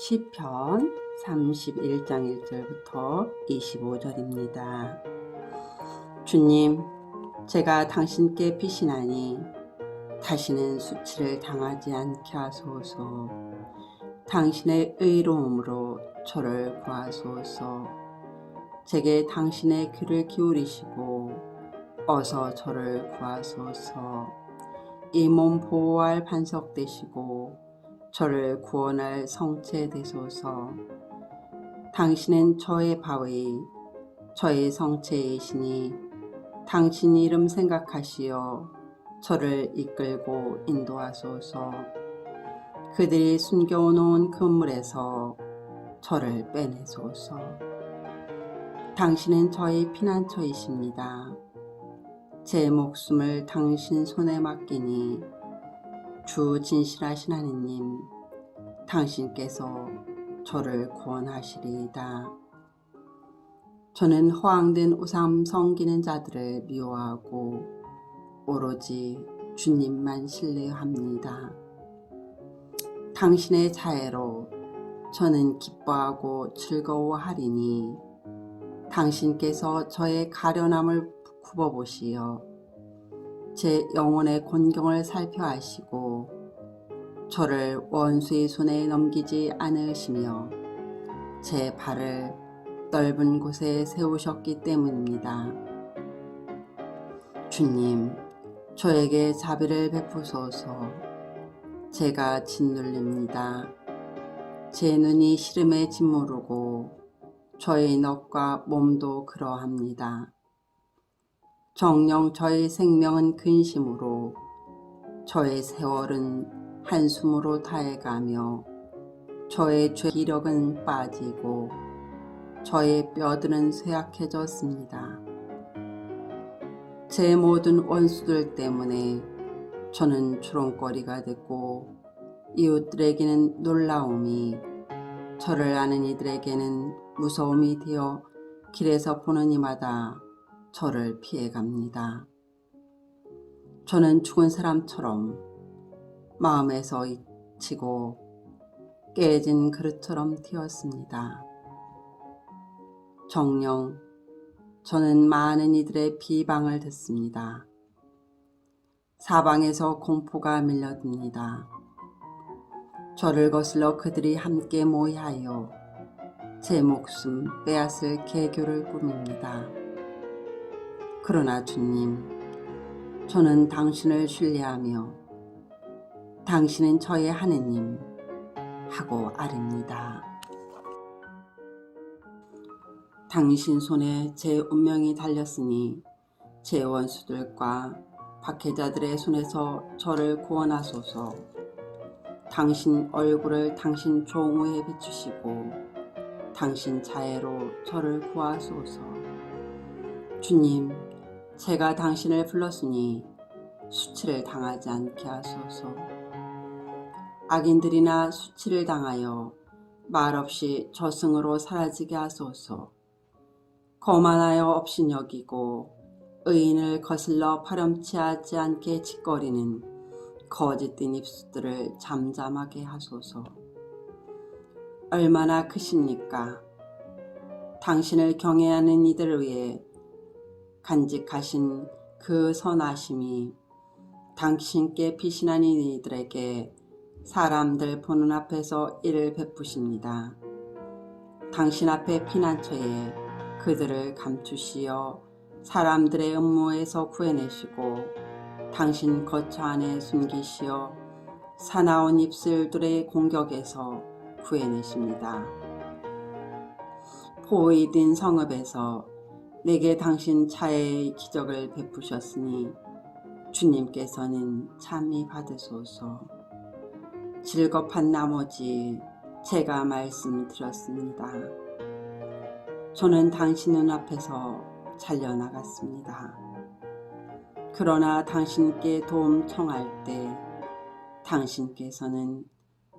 시편 31장 1절부터 25절입니다. 주님, 제가 당신께 피신하니 다시는 수치를 당하지 않게 하소서. 당신의 의로움으로 저를 구하소서. 제게 당신의 귀를 기울이시고 어서 저를 구하소서. 이 몸 보호할 반석 되시고 저를 구원할 성체 되소서. 당신은 저의 바위, 저의 성체이시니 당신 이름 생각하시어 저를 이끌고 인도하소서. 그들이 숨겨놓은 그물에서 저를 빼내소서. 당신은 저의 피난처이십니다. 제 목숨을 당신 손에 맡기니 주 진실하신 하느님, 당신께서 저를 구원하시리이다. 저는 허황된 우상 섬기는 자들을 미워하고 오로지 주님만 신뢰합니다. 당신의 자애로 저는 기뻐하고 즐거워하리니 당신께서 저의 가련함을 굽어보시어 제 영혼의 곤경을 살펴하시고 저를 원수의 손에 넘기지 않으시며 제 발을 넓은 곳에 세우셨기 때문입니다. 주님, 저에게 자비를 베푸소서. 제가 짓눌립니다. 제 눈이 시름에 짓무르고 저의 넋과 몸도 그러합니다. 정령 저의 생명은 근심으로 저의 세월은 한숨으로 다해가며 저의 죄 기력은 빠지고 저의 뼈들은 쇠약해졌습니다. 제 모든 원수들 때문에 저는 주렁거리가 됐고 이웃들에게는 놀라움이 저를 아는 이들에게는 무서움이 되어 길에서 보는 이마다 저를 피해갑니다. 저는 죽은 사람처럼 마음에서 잊히고 깨진 그릇처럼 튀었습니다. 정령 저는 많은 이들의 비방을 듣습니다. 사방에서 공포가 밀려듭니다. 저를 거슬러 그들이 함께 모이하여 제 목숨 빼앗을 계교를 꾸밉니다. 그러나 주님, 저는 당신을 신뢰하며 당신은 저의 하느님 하고 아립니다. 당신 손에 제 운명이 달렸으니 제 원수들과 박해자들의 손에서 저를 구원하소서. 당신 얼굴을 당신 종우에 비추시고 당신 자애로 저를 구하소서. 주님, 제가 당신을 불렀으니 수치를 당하지 않게 하소서. 악인들이나 수치를 당하여 말없이 저승으로 사라지게 하소서. 거만하여 업신여기고 의인을 거슬러 파렴치하지 않게 짓거리는 거짓된 입술들을 잠잠하게 하소서. 얼마나 크십니까? 당신을 경외하는 이들을 위해 간직하신 그 선하심이 당신께 피신한 이들에게 사람들 보는 앞에서 이를 베푸십니다. 당신 앞에 피난처에 그들을 감추시어 사람들의 음모에서 구해내시고 당신 거처 안에 숨기시어 사나운 입술들의 공격에서 구해내십니다. 보이든 성읍에서 내게 당신 차의 기적을 베푸셨으니 주님께서는 참이 받으소서. 즐겁한 나머지 제가 말씀드렸습니다. 저는 당신 눈앞에서 잘려나갔습니다. 그러나 당신께 도움 청할 때 당신께서는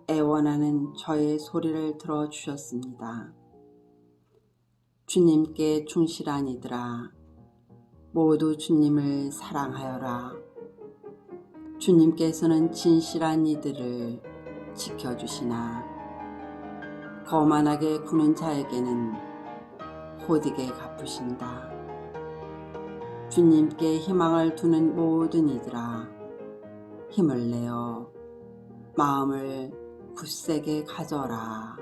애원하는 저의 소리를 들어주셨습니다. 주님께 충실한 이들아, 모두 주님을 사랑하여라. 주님께서는 진실한 이들을 지켜주시나 거만하게 구는 자에게는 호되게 갚으신다. 주님께 희망을 두는 모든 이들아 힘을 내어 마음을 굳세게 가져라.